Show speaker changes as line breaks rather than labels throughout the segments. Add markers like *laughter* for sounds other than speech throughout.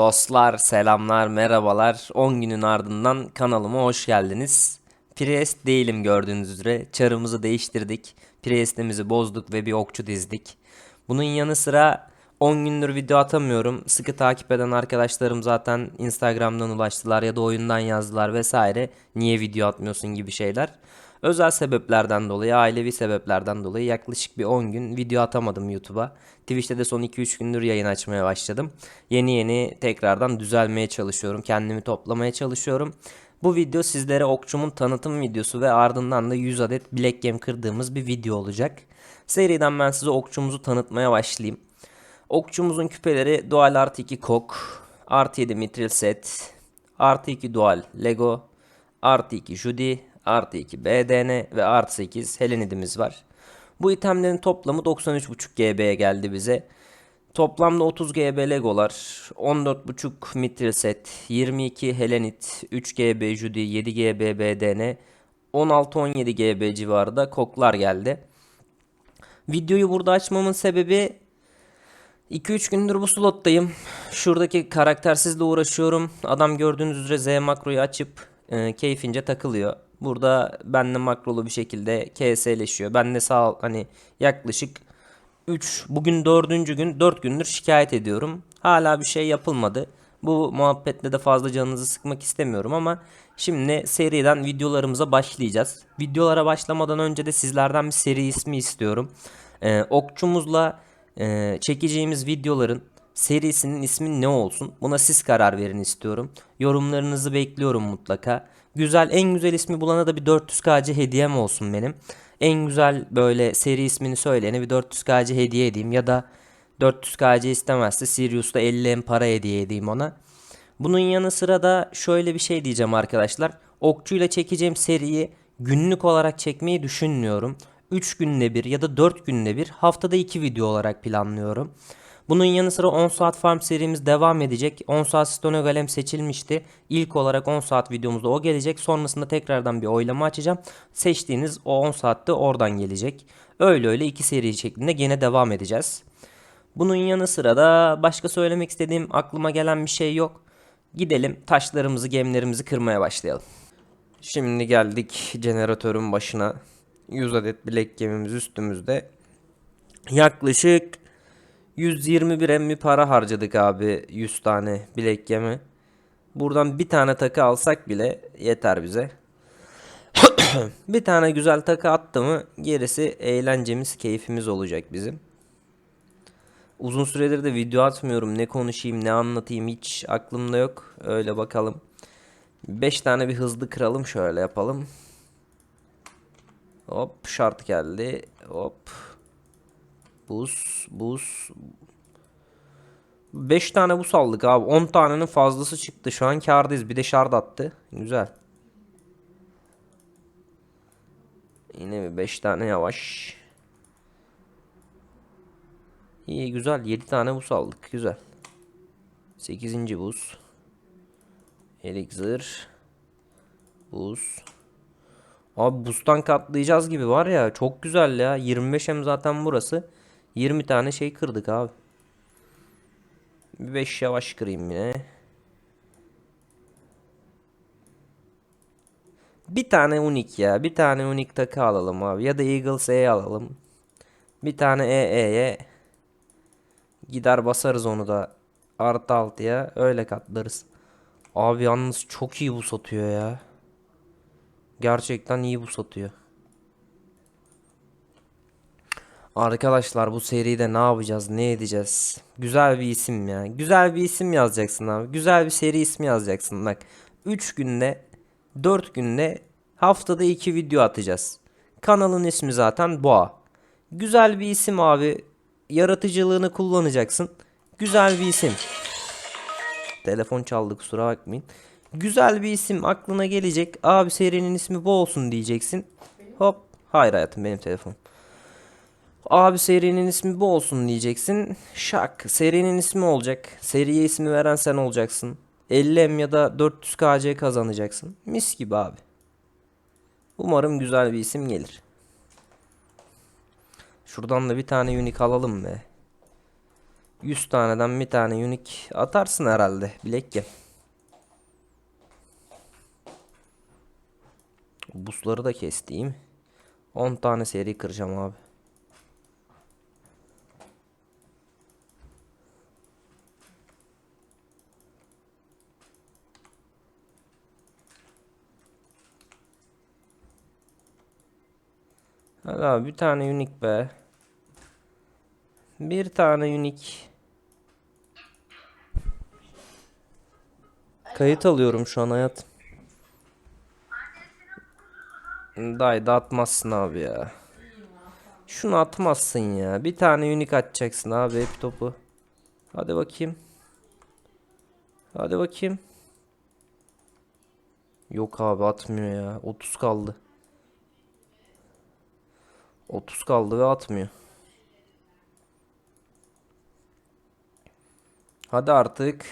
Dostlar, selamlar, merhabalar. 10 günün ardından kanalıma hoş geldiniz. Priest değilim gördüğünüz üzere. Çarımızı değiştirdik. Priest'imizi bozduk ve bir okçu dizdik. Bunun yanı sıra 10 gündür video atamıyorum. Sıkı takip eden arkadaşlarım zaten Instagram'dan ulaştılar ya da oyundan yazdılar vesaire. Niye video atmıyorsun gibi şeyler. Özel sebeplerden dolayı, ailevi sebeplerden dolayı yaklaşık bir 10 gün video atamadım YouTube'a. Twitch'te de son 2-3 gündür yayın açmaya başladım. Yeni yeni tekrardan düzelmeye çalışıyorum. Kendimi toplamaya çalışıyorum. Bu video sizlere okçumun tanıtım videosu ve ardından da 100 adet bilek gem kırdığımız bir video olacak. Seriden ben size okçumuzu tanıtmaya başlayayım. Okçumuzun küpeleri Dual artı 2 kok, artı 7 mitril set, artı 2 dual Lego, artı 2 Judy, artı 2 BDN ve artı 8 Helenidimiz var. Bu itemlerin toplamı 93.5 GB'ye geldi bize. Toplamda 30 GB Legolar, 14.5 Mithril set, 22 Helenit, 3 GB Judy, 7 GB BDN, 16-17 GB civarında koklar geldi. Videoyu burada açmamın sebebi 2-3 gündür bu slottayım. Şuradaki karaktersizle uğraşıyorum. Adam gördüğünüz üzere Z makroyu açıp e, keyfince takılıyor. Burada benle makrolu bir şekilde KS'leşiyor. Ben de sağ hani yaklaşık 3 bugün 4. gün 4 gündür şikayet ediyorum. Hala bir şey yapılmadı. Bu muhabbetle de fazla canınızı sıkmak istemiyorum ama şimdi seriden videolarımıza başlayacağız. Videolara başlamadan önce de sizlerden bir seri ismi istiyorum. Ee, okçumuzla e, çekeceğimiz videoların serisinin ismi ne olsun? Buna siz karar verin istiyorum. Yorumlarınızı bekliyorum mutlaka. Güzel en güzel ismi bulana da bir 400kc hediyem olsun benim. En güzel böyle seri ismini söyleyene bir 400kc hediye edeyim ya da 400kc istemezse Sirius'ta 50 M para hediye edeyim ona. Bunun yanı sıra da şöyle bir şey diyeceğim arkadaşlar. Okçuyla çekeceğim seriyi günlük olarak çekmeyi düşünmüyorum. 3 günde bir ya da 4 günde bir haftada 2 video olarak planlıyorum. Bunun yanı sıra 10 saat farm serimiz devam edecek. 10 saat Stone Golem seçilmişti. İlk olarak 10 saat videomuzda o gelecek. Sonrasında tekrardan bir oylama açacağım. Seçtiğiniz o 10 saatte oradan gelecek. Öyle öyle iki seri şeklinde gene devam edeceğiz. Bunun yanı sıra da başka söylemek istediğim aklıma gelen bir şey yok. Gidelim taşlarımızı gemlerimizi kırmaya başlayalım. Şimdi geldik jeneratörün başına. 100 adet bilek gemimiz üstümüzde. Yaklaşık 121 emmi para harcadık abi 100 tane bilek gemi. Buradan bir tane takı alsak bile yeter bize. *coughs* bir tane güzel takı attı mı gerisi eğlencemiz, keyfimiz olacak bizim. Uzun süredir de video atmıyorum. Ne konuşayım, ne anlatayım hiç aklımda yok. Öyle bakalım. 5 tane bir hızlı kıralım şöyle yapalım. Hop şart geldi. Hop. Buz, buz. 5 tane buz aldık abi. 10 tanenin fazlası çıktı. Şu an kardayız. Bir de şard attı. Güzel. Yine mi 5 tane yavaş. İyi güzel. 7 tane buz aldık. Güzel. 8. buz. Elixir. Buz. Abi buzdan katlayacağız gibi var ya. Çok güzel ya. 25 hem zaten burası. 20 tane şey kırdık abi. Bir 5 yavaş kırayım yine. Bir tane unik ya. Bir tane unik takı alalım abi. Ya da Eagles E alalım. Bir tane EE'ye gider basarız onu da artı altıya öyle katlarız. Abi yalnız çok iyi bu satıyor ya. Gerçekten iyi bu satıyor. Arkadaşlar bu seride ne yapacağız, ne edeceğiz? Güzel bir isim ya. Güzel bir isim yazacaksın abi. Güzel bir seri ismi yazacaksın. Bak 3 günde, 4 günde haftada 2 video atacağız. Kanalın ismi zaten Boğa. Güzel bir isim abi. Yaratıcılığını kullanacaksın. Güzel bir isim. Telefon çaldı kusura bakmayın. Güzel bir isim aklına gelecek. Abi serinin ismi bu olsun diyeceksin. Hop. Hayır hayatım benim telefon. Abi serinin ismi bu olsun diyeceksin. Şak. Serinin ismi olacak. Seriye ismi veren sen olacaksın. 50M ya da 400 KC kazanacaksın. Mis gibi abi. Umarım güzel bir isim gelir. Şuradan da bir tane unique alalım be. 100 taneden bir tane unique atarsın herhalde. Bilek gel. Busları da kestiğim. 10 tane seri kıracağım abi. Hadi abi bir tane unique be. Bir tane unique. Kayıt alıyorum şu an hayat. Day da atmazsın abi ya. Şunu atmazsın ya. Bir tane unique atacaksın abi hep topu. Hadi bakayım. Hadi bakayım. Yok abi atmıyor ya. 30 kaldı. 30 kaldı ve atmıyor. Hadi artık.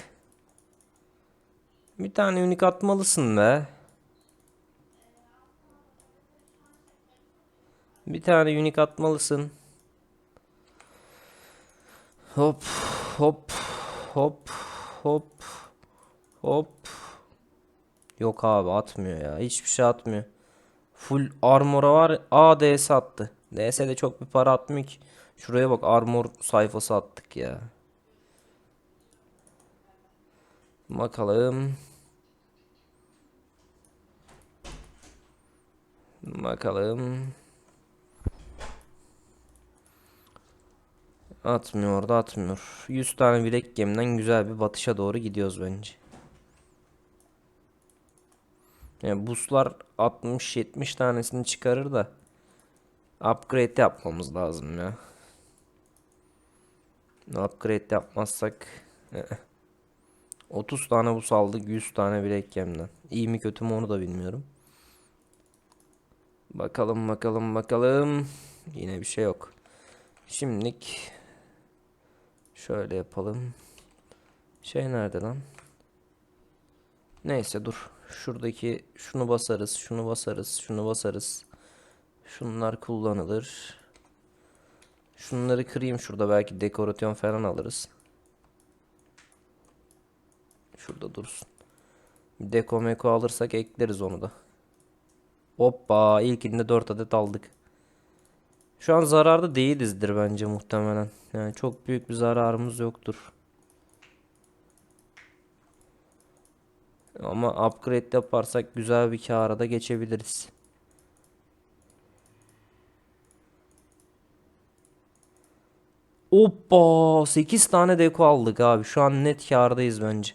Bir tane unik atmalısın be. Bir tane unik atmalısın. Hop hop hop hop hop. Yok abi atmıyor ya. Hiçbir şey atmıyor. Full armor'a var. A DS attı. DS de çok bir para atmıyor ki. Şuraya bak armor sayfası attık ya. Bakalım. Bakalım. Atmıyor orada atmıyor. 100 tane bilek gemiden güzel bir batışa doğru gidiyoruz bence. Yani buslar 60-70 tanesini çıkarır da upgrade yapmamız lazım ya. Upgrade yapmazsak ı-ı. 30 tane bus aldık 100 tane bilek gemden. İyi mi kötü mü onu da bilmiyorum. Bakalım bakalım bakalım. Yine bir şey yok. Şimdilik şöyle yapalım. Şey nerede lan? Neyse dur. Şuradaki şunu basarız, şunu basarız, şunu basarız. Şunlar kullanılır. Şunları kırayım şurada belki dekorasyon falan alırız. Şurada dursun. Deko meko alırsak ekleriz onu da. Hoppa ilkinde 4 adet aldık. Şu an zararda değilizdir bence muhtemelen. Yani çok büyük bir zararımız yoktur. Ama upgrade yaparsak güzel bir kâra da geçebiliriz. Hoppa 8 tane deko aldık abi. Şu an net kârdayız bence.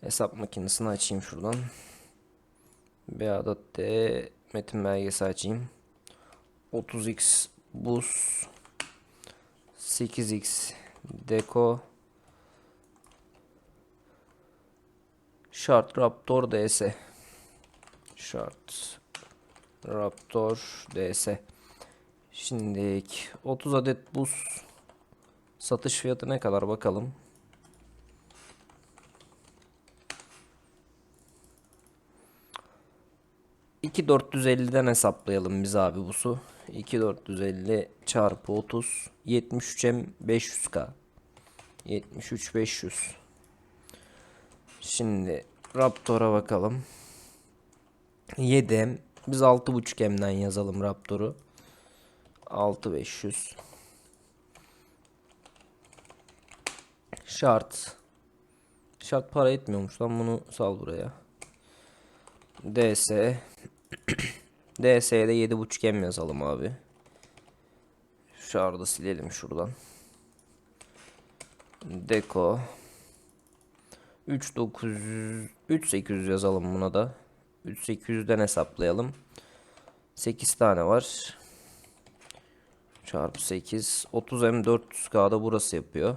Hesap makinesini açayım şuradan. Bir adet de metin belgesi açayım. 30x bus 8x deko Shard Raptor DS Shard Raptor DS Şimdi 30 adet buz satış fiyatı ne kadar bakalım. İki 450'den hesaplayalım biz abi bu su. 2450 çarpı 30 73'e 500k. 73 500. Şimdi Raptor'a bakalım. 7M. Biz 6.5M'den yazalım Raptor'u. 6500. Şart. Şart para etmiyormuş lan bunu sal buraya. DS. DS'ye de 7.5M yazalım abi. Şardı silelim şuradan. Deko. 3900 3800 yazalım buna da. 3800'den hesaplayalım. 8 tane var. Çarpı 8. 30M 400K'da burası yapıyor.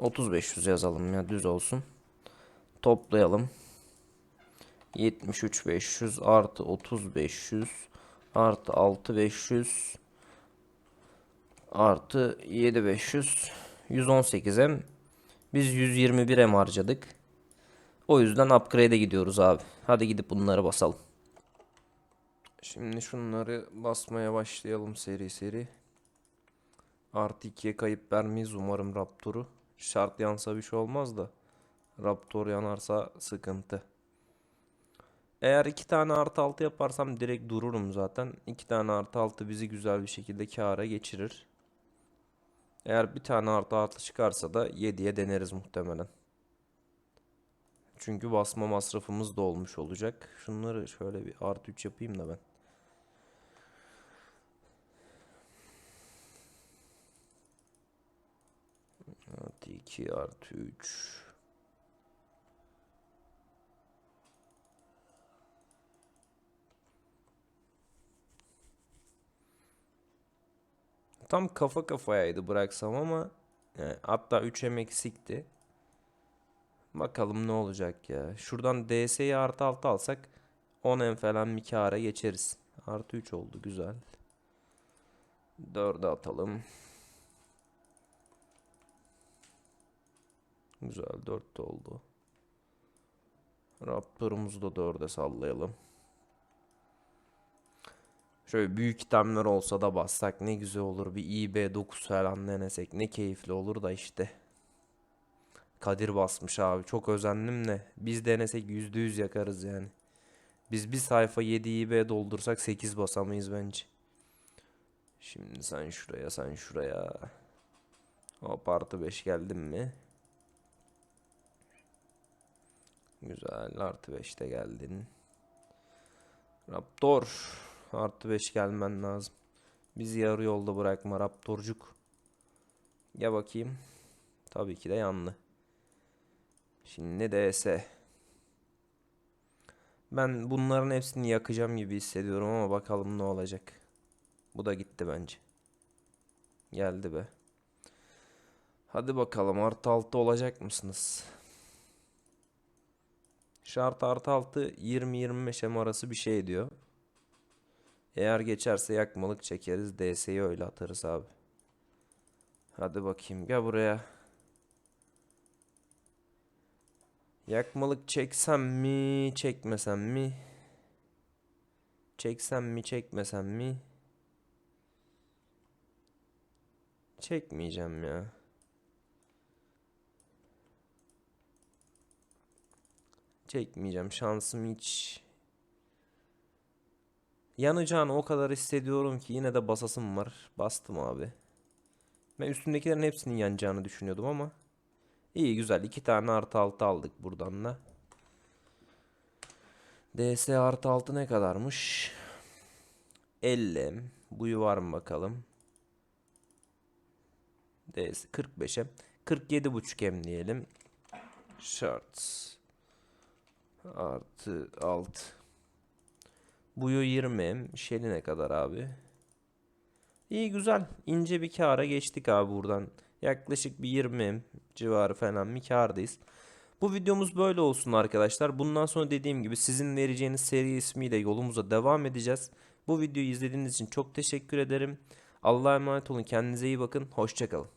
3500 yazalım ya düz olsun. Toplayalım. 73500 artı 30500 artı 6500 artı 7500 118M biz 121 M harcadık. O yüzden upgrade'e gidiyoruz abi. Hadi gidip bunları basalım. Şimdi şunları basmaya başlayalım seri seri. Artı 2'ye kayıp vermeyiz umarım Raptor'u. Şart yansa bir şey olmaz da. Raptor yanarsa sıkıntı. Eğer iki tane artı altı yaparsam direkt dururum zaten. İki tane artı altı bizi güzel bir şekilde kâra geçirir. Eğer bir tane artı altı çıkarsa da 7'ye deneriz muhtemelen. Çünkü basma masrafımız da olmuş olacak. Şunları şöyle bir artı 3 yapayım da ben. Artı 2 artı 3. Tam kafa kafayaydı bıraksam ama yani hatta 3M eksikti. Bakalım ne olacak ya. Şuradan DS'yi artı 6 alsak 10M falan bir kâra geçeriz. Artı 3 oldu güzel. 4'e atalım. Güzel 4 de oldu. Raptor'umuzu da 4'e sallayalım. Şöyle büyük itemler olsa da bassak ne güzel olur. Bir IB9 falan denesek ne keyifli olur da işte. Kadir basmış abi. Çok özendim de. Biz denesek %100 yakarız yani. Biz bir sayfa 7 IB doldursak 8 basamayız bence. Şimdi sen şuraya sen şuraya. Hop artı 5 geldin mi? Güzel artı 5'te geldin. Raptor. Artı 5 gelmen lazım. Bizi yarı yolda bırakma Raptorcuk. Gel bakayım. Tabii ki de yanlı. Şimdi DS. Ben bunların hepsini yakacağım gibi hissediyorum ama bakalım ne olacak. Bu da gitti bence. Geldi be. Hadi bakalım artı 6 olacak mısınız? Şart artı 6 20-25 M arası bir şey diyor. Eğer geçerse yakmalık çekeriz. DS'yi öyle atarız abi. Hadi bakayım gel buraya. Yakmalık çeksem mi, çekmesem mi? Çeksem mi, çekmesem mi? Çekmeyeceğim ya. Çekmeyeceğim. Şansım hiç Yanacağını o kadar hissediyorum ki yine de basasım var. Bastım abi. Ben üstündekilerin hepsinin yanacağını düşünüyordum ama. İyi güzel. iki tane artı altı aldık buradan da. DS artı altı ne kadarmış? 50. Buyu var mı bakalım. DS 45'e. 47.5 em diyelim. Shorts. Artı alt. Buyu 20. Şeli ne kadar abi? İyi güzel. İnce bir kâra geçtik abi buradan. Yaklaşık bir 20 civarı falan bir kârdayız. Bu videomuz böyle olsun arkadaşlar. Bundan sonra dediğim gibi sizin vereceğiniz seri ismiyle yolumuza devam edeceğiz. Bu videoyu izlediğiniz için çok teşekkür ederim. Allah'a emanet olun. Kendinize iyi bakın. Hoşçakalın.